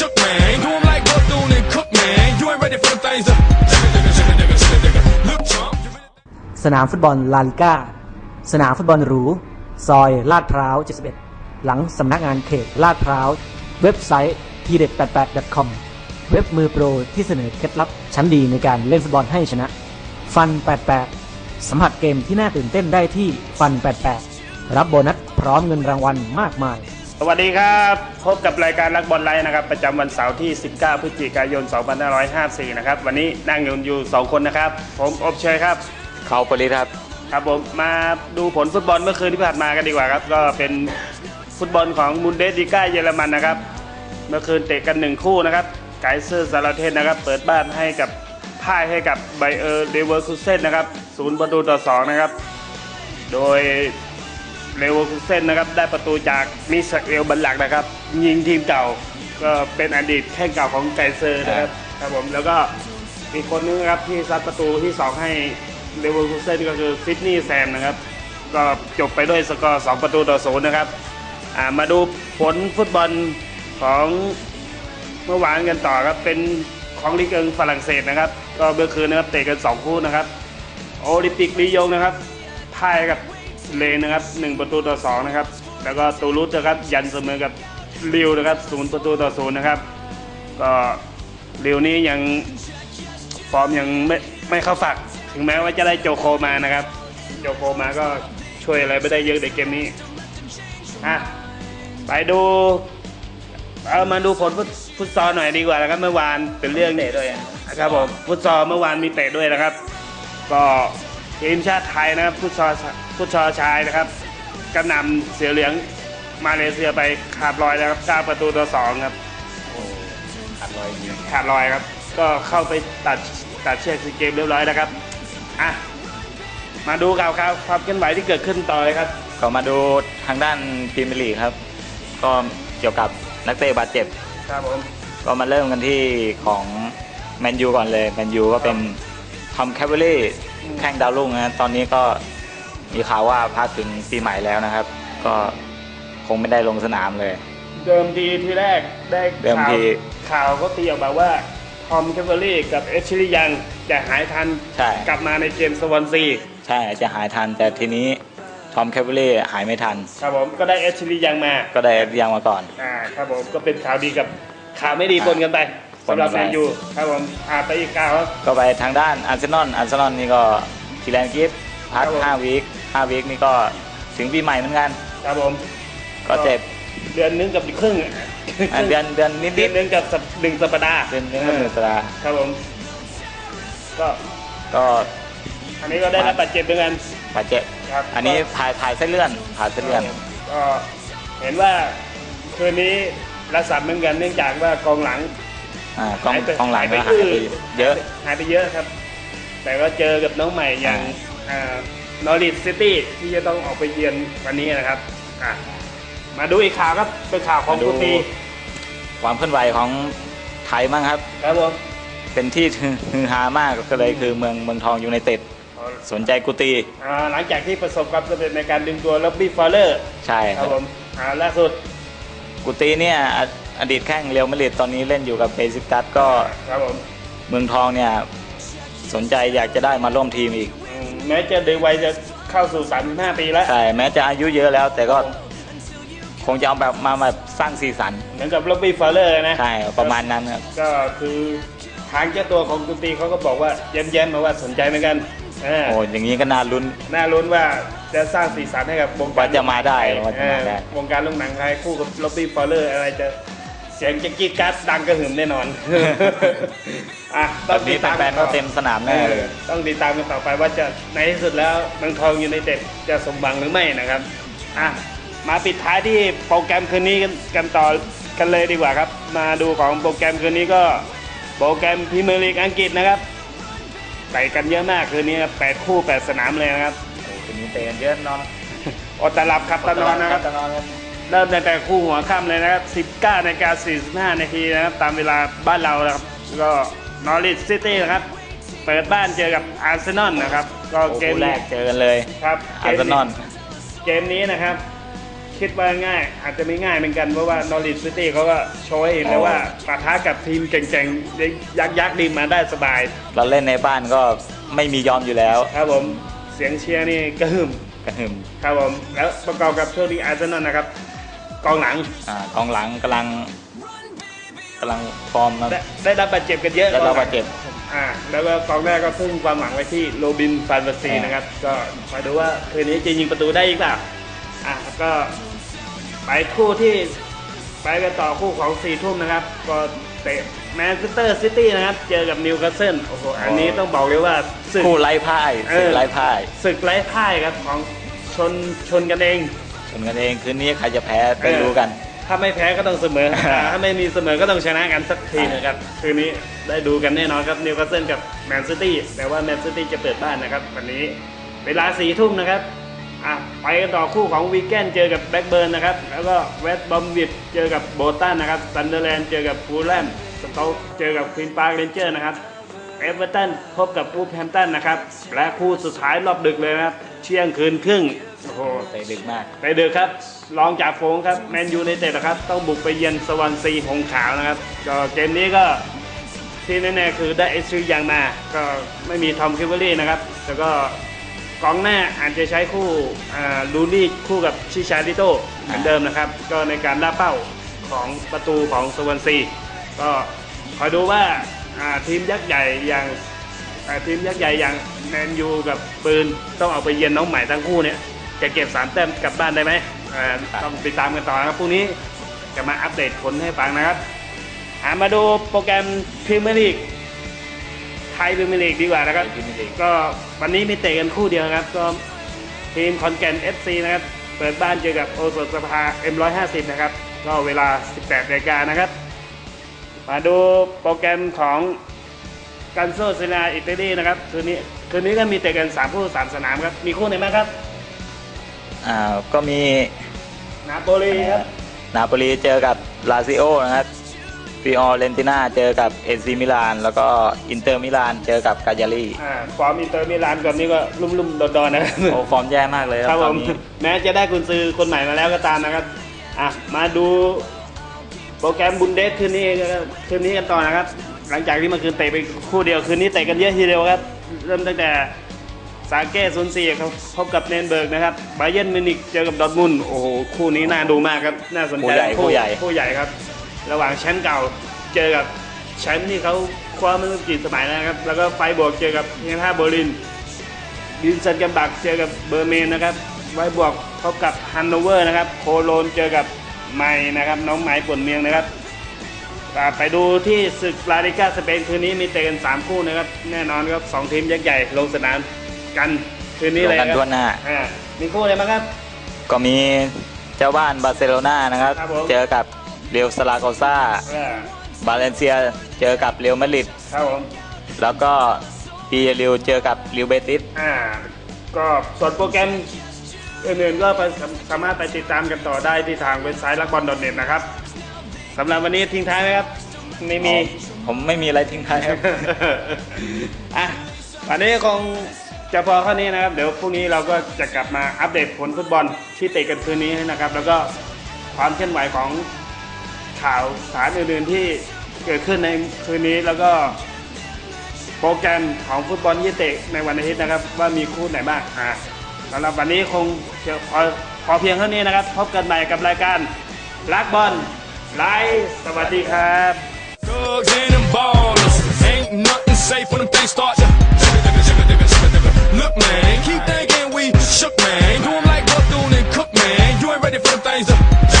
shook, man. Do them like Bethune and Cook, man. You ain't ready for the things to. Digga, digga, digga, digga, digga, digga. Look, chump. you ready- สนามฟุตบอลลาลิก้า สนามฟุตบอลหรู ซอยลาดพร้าว 71 หลังสำนักงานเขตลาดพร้าว เว็บไซต์ทีเด็ด88 com เว็บมือโปรที่เสนอเคล็ดลับชั้นดีในการเล่นฟุตบอลให้ชนะ ฟัน 88 สัมผัสเกมที่น่าตื่นเต้นได้ที่ฟัน 88 รับโบนัสพร้อมเงินรางวัลมากมาย สวัสดีครับพบกับรายการรักบอลไลน์นะครับ ประจำวันเสาร์ที่ 19 พฤศจิกายน 2554 นะครับ วันนี้นั่งอยู่อยู่ 2 คนนะครับ ผมอบเชยครับ เขาปริศครับ ครับผมมาดูผลฟุตบอลเมื่อคืนที่ผ่านมากันดีกว่าครับ ก็เป็นฟุตบอลของมุนเดสลิก้าเยอรมันนะครับ เมื่อคืนเตะกันหนึ่งคู่นะครับไกเซอร์ซาลาเทนนะครับ เปิดบ้านให้กับพ่ายให้กับไบเออร์เลเวอร์คูเซนนะครับศูนย์ประตูต่อสองนะครับ โดย เลเวอร์คูเซนนะครับได้ประตูจากมิสเอลบันหลักนะครับ ยิงทีมเก่าก็เป็นอดีตแข้งเก่าของไกเซอร์นะครับครับผมแล้วก็อีกคนนึงนะครับที่ซัดประตูที่สองให้เลเวอร์คูเซนก็คือซิดนีย์แซมนะครับ ก็จบไปด้วยสกอร์ 2 ประตูต่อศูนย์นะครับมาดูผลฟุตบอลของเมื่อวานกันต่อครับเป็นของลีกเอิงฝรั่งเศสนะครับ ก็เมื่อคืนนะครับเตะกัน 2 คู่นะครับ โอลิมปิกลียงนะครับพ่ายกับ เลนนะครับ1ประตูต่อ2นะครับแล้วก็ตูรุสนะครับยันเสมอกับริวนะครับ0ประตูต่อ0นะครับก็ริวนี้ยังฟอร์มยังไม่ไม่เข้าฝัก ถึงแม้ว่าจะได้โจโคมานะครับ โจโคมาก็ช่วยอะไรไม่ได้เยอะในเกมนี้อะไปดูเอามาดูผลฟุตซอลหน่อยดีกว่านะครับ เมื่อวานเป็นเรื่องเตะด้วยนะครับผมฟุตซอลเมื่อวานมีเตะด้วยนะครับ ก็ทีมชาติไทยนะครับฟุตซอล ฟุตซอลชายนะครับกระหนำเสือเหลืองมาเลเซียไปขาดลอยนะครับ9ประตูต่อ2ครับขาดลอยจริงขาดลอยครับ ก็เข้าไปตัดตัดเชือกซีเกมเรียบร้อยนะครับอะมาดูข่าวข่าวความเคลื่อนไหวที่เกิดขึ้นต่อเลยครับก็มาดูทางด้านพรีเมียร์ลีกครับ ก็เกี่ยวกับนักเตะบาดเจ็บ ครับผมก็มาเริ่มกันที่ของแมนยูก่อนเลยแมนยูก็เป็นทอมแคปเบอรี่แข้งดาวรุ่งนะตอนนี้ก็ มีข่าวว่าพักถึงปีใหม่แล้วนะครับ ก็คงไม่ได้ลงสนามเลย เดิมทีที่แรกได้เดิมข่าวที ข่าวก็ตีออกมาว่าทอมแคปเบอรี่กับเอชชิริยังจะหายทันใช่ กลับมาในเกมสวอนซีใช่จะหายทัน แต่ทีนี้ทอมแคปเบอรี่หายไม่ทัน ครับผมก็ได้เอชชิริยังมาก็ได้ยังมาก่อน อ่าครับผมก็เป็นข่าวดีกับข่าวไม่ดีปนกันไปปนสำหรับกันแมไปนยูครับผมอ่าไปอีกข่าวครับ ก็ไปทางด้านอาร์เซนอลอาร์เซนอลนี่ก็ทีแลนกิฟพักครับผม5วีค 5วีคนี่ก็ถึงปีใหม่เหมือนกัน ครับผมก็เจ็บเดือนนึงกับครึ่งอะเดือนเดือนนิดเดือนๆนึงกับสัปหนึ่งสัปดาห์เดือนนึงก็หนึ่งสัปดาห์ครับผมก็ก็อันนี้ก็ได้รับบาดเจ็บเหมือนกันบาดเจ็บ ครับอันนี้ถ่ายถ่ายเส้นเลื่อนถ่ายเส้นเลื่อน ก็เห็นว่าคืนนี้รักษาเหมือนกันเนื่องจากว่ากองหลัง อ่ากองหายไปกองหลังก็หาหายยไปไป เยอะ หายไปเยอะครับ แต่ก็เจอกับน้องใหม่อย่าง นอริสซิตี้ที่จะต้องออกไปเยือนวันนี้นะครับอะมาดูอีกข่าวครับเป็นข่าวของมาดูกุตีความเคลื่อนไหวของไทยบ้างครับ ครับผมเป็นที่ฮือฮามากก็เลยคือเมืองเมืองทองยูไนเต็ดสนใจกุตีอ่าหลังจากที่ประสบความสำเร็จในการดึงตัวล็อบบี้ฟอลเลอร์ ใช่คครัรับบผมอ่าล่าสุด กุตีเนี่ยออดีตแข้งเรียวมาดริดตอนนี้เล่นอยู่กับเบซิกัสก็ ครับผม เมืองทองเนี่ยสนใจอยากจะได้มาร่วมทีมอีกอืม แม้จะเดวัยจะเข้าสู่ 35 ปีแล้ว ใช่แม้จะอายุเยอะแล้ว แต่ก็คงจะเอาแบบมาแบบสร้างสีสัน เหมือนกับล็อบบี้ฟอลเลอร์นะ ใช่ประมาณนั้นครับ ก็คือทางเจ้าตัวของกุตีเขาก็บอกว่าแย้มๆมาว่าสนใจเหมือนกันอ่าโอ้อย่างนี้ก็น่าลุ้น น่าลุ้นว่าจะสร้างสีสันให้กับวงการว่าจะมาได้ว่าจะมาได้เออวงการลูกหนังไทยคู่กับล็อบบี้ฟอลเลอร์อะไรจะเสียงจะกรีดกราร์ดดังกระหึ่มแน่นอน อะแบต้องบตินี้ดตามแฟนๆก็เต็มสนามเอแน่อเลย ต้องติดตามกันต่อไปว่าจะในที่สุดแล้วเมืองทองยูไนเต็ดจะสมหวังหรือไม่นะครับอะมาปิดท้ายที่โปรแกรมคืนนี้กันกันต่อกันเลยดีกว่าครับ มาดูของโปรแกรมคืนนี้ก็โปรแกรมพรีเมียร์ลีกอังกฤษนะครับไปกันเยอะมากคืนนี้ครับแปดคู่แปดสนามเลยนะครับโอ้คืนนี้เตะกันเยอะนอนอดตาลับครับตานอนนะครับตะนอนกัน เริ่มตั้งแต่คู่หัวค่ำเลยนะครับ 19นาฬิกา45 นาทีนะครับ ตามเวลาบ้านเรานะครับ ก็นอริสซิตี้นะครับ เปิดบ้านเจอกับอาร์เซนอลนะครับ ก็โอ้เกมคู่แรกเจอกันเลยครับเกอาร์มเซนอลเกมนี้นะครับคคิดว่าง่ายอาจจะไม่ง่ายเหมือนกัน เพราะว่านอริ t ซิตี้เขาก็โชว์ให้เห็นแล้วว่าปะทะกับทีมเก่งๆ ยักษ์ยักษ์ดีมาได้สบาย เราเล่นในบ้านก็ไม่มียอมอยู่แล้ว ครับผมเสียงเชียร์นี่กระหึ่มกระหึ่มครับผมแล้วประกอบกับช่วงนี้อาร์เซนอลนะครับ กองหลังอ่ากองหลังกำลังกำลังฟอร์มครับได้ได้รับบาดเจ็บกันเยอะได้รับบาดเจ็บ อ่าแล้วก็กองหน้าก็พึ่งความหวังไว้ที่โรบินฟานเบอร์ซีอ่าน นะครับ ก็มาดูว่าคืนนี้จะยิงประตูได้อีกเปล่าอะก็ไปคู่ที่ไปกันต่อคู่ของสี่ทุ่มนะครับ ก็เตะแมนเชสเตอร์ซิตี้นะครับ เจอกับนิวคาสเซิลโอ้โหอันนี้ต้องบอกเลยว่าศึก คู่ไร้พ่ายเออศึกไร้พ่าย ศึกไร้พ่ายครับของชนชนกันเอง ชนกันเองคืนนี้ใครจะแพ้ไปรู้กัน ถ้าไม่แพ้ก็ต้องเสมออ่าถ้าไม่มีเสมอก็ต้องชนะกันสักทีนะครับ คืนนี้ได้ดูกันแน่นอนครับนิวคาสเซิลกับแมนซิตี้แต่ว่าแมนซิตี้จะเปิดบ้านนะครับ วันนี้เวลาสี่ทุ่มนะครับอะไปกันต่อคู่ของวีแกนเจอกับแบ็กเบิร์นนะครับ แล้วก็เวสต์บอมวิดเจอกับโบตันนะครับซันเดอร์แลนด์เจอกับฟูลแลมสโต๊กเจอกับควีนปาร์คเรนเจอร์นะครับเอเวอร์ตันพบกับวูฟแฮมป์ตันนะครับ และคู่สุดท้ายรอบดึกเลยนะครับ เที่ยงคืนครึ่ง โอ้โหเตะดึกมากไปดึกครับรองจากโฟงครับแมนยูในเต็ดนะครับ ต้องบุกไปเยือนสวอนซีหงขาวนะครับ ก็เกมนี้ก็ที่แน่ๆคือได้เอซรียังมา ก็ไม่มีทอมคิวเบอรี่นะครับแล้วก็กองหน้าอาจจะใช้คู่ลูนี่คู่กับชิชาริโตเหมือนเดิมนะครับ ก็ในการล่าเป้าของประตูของสวอนซีก็คอยดูว่าทีมยักษ์ใหญ่อย่างทีมยักษ์ใหญ่อย่างแมนยูกับปืนต้องเอาไปเยือนน้องใหม่ทั้งคู่เนี่ย จะเก็บสามแต้มกลับบ้านได้ไหมอ่าต้องติดตามกันต่อนะครับพรุ่งนี้จะมาอัปเดตผลให้ฟังนะครับอ่ามาดูโปรแกรมพรีเมียร์ลีกไทยพรีเมียร์ลีกดีกว่านะครับไทยพรีเมียร์ลีกก็วันนี้มีเตะกันคู่เดียวนะครับ ก็ทีมคอนแกน FC นะครับ เปิดบ้านเจอกับโอสถสภา M150 นะครับ ก็เวลา 18นาฬิกานะครับ มาดูโปรแกรมของกันโซเซนาอิตาลีนะครับ คืนนี้คืนนี้ก็มีเตะกัน 3 คู่ 3 สนามครับ มีคู่ไหนบ้างครับ อ่าก็มีนาโปลีครับนาโปลีเจอกับลาซิโอนะครับฟิออเรนติน่าเจอกับเอซีมิลานแล้วก็อินเตอร์มิลานเจอกับกาญารีอ่าฟอร์มอินเตอร์มิลานก่อนนี้ก็ลุ่มๆดอนๆนะครับโอ้ฟอร์มแย่มากเลยคครัรับบผตอนมนี้แม้จะได้กุนซือคนใหม่มาแล้วก็ตามนะครับอะมาดูโปรแกรมบุนเดสคืนนี้กันคืนนี้กันต่อนะครับ หลังจากที่เมื่อคืนเตะไปคู่เดียวคืนนี้เตะกันเยอะทีเดียวครับ เริ่มตั้งแต่ ซาเก้ศูนย์สี่ครับพบกับเนนเบิร์กนะครับบาเยร์นมิวนิกเจอกับดอร์ทมุนด์โอ้โหคู่นี้น่าดูมากครับน่าสนคู่ใจใหญ่คู่ใหญ่คู่ใหญ่ครับ ระหว่างแชมป์เก่าเจอกับแชมป์ที่เขาคว้ามาตั้งกี่สมัยแล้วนะครับ แล้วก็ไฟบวกเจอกับเฮนท่าเบอร์ลินบินซันกันบักเจอกับเบอร์เมนนะครับไว้บวกพบกับฮันโนเวอร์นะครับโคโลนเจอกับไมนะครับน้องไม้ป่วนเมียงนะครับอ่าไปดูที่ศึกลาลิกาสเปนคืนนี้มีเตะกัน3คู่นะครับแน่นอนครับสองทีมยักษ์ใหญ่ลงสนาม กันคืนนี้เลยลงกันครับทั่วหน้า อ่ามีคู่อะไรบ้างครับ ก็มีเจ้าบ้านบาร์เซโลนานะครับ ครับผม เจอกับเรอัลสลาโกซาอ่าบาเลนเซียเจอกับเรอัลมาดริดครับผม แล้วก็ปีริวเจอกับริวเบติส อ่าก็ส่วนโปรแกรมอื่นๆก็ไปสาสามารถไปติดตามกันต่อได้ที่ทางเว็บไซต์ลักบอลเน็ตนะครับสำหรับวันนี้ทิ้งท้ายไหมครับ ไม่มี ผมไม่มีอะไรทิ้งท้ายครับ อะวันนี้คง จะพอแค่นี้นะครับ เดี๋ยวพรุ่งนี้เราก็จะกลับมาอัปเดตผลฟุตบอลที่เตะกันคืนนี้นะครับ แล้วก็ความเคลื่อนไหวของข่าวสารอื่นๆที่เกิดขึ้นในคืนนี้แล้วก็โปรแกรมของฟุตบอลยี่เตะในวันอาทิตย์นะครับ ว่ามีคู่ไหนบ้างอ่าสำหรับวันนี้คงจะพอพอเพียงเท่านี้นะครับ พบกันใหม่กับรายการลักบอลไลฟ์สวัสดีครับ Thugs and them ballers. Ain't nothing safe when them things start look, man. Keep thinking we shook, man. Do like Bethune and Cook, man. You ain't ready for the things to.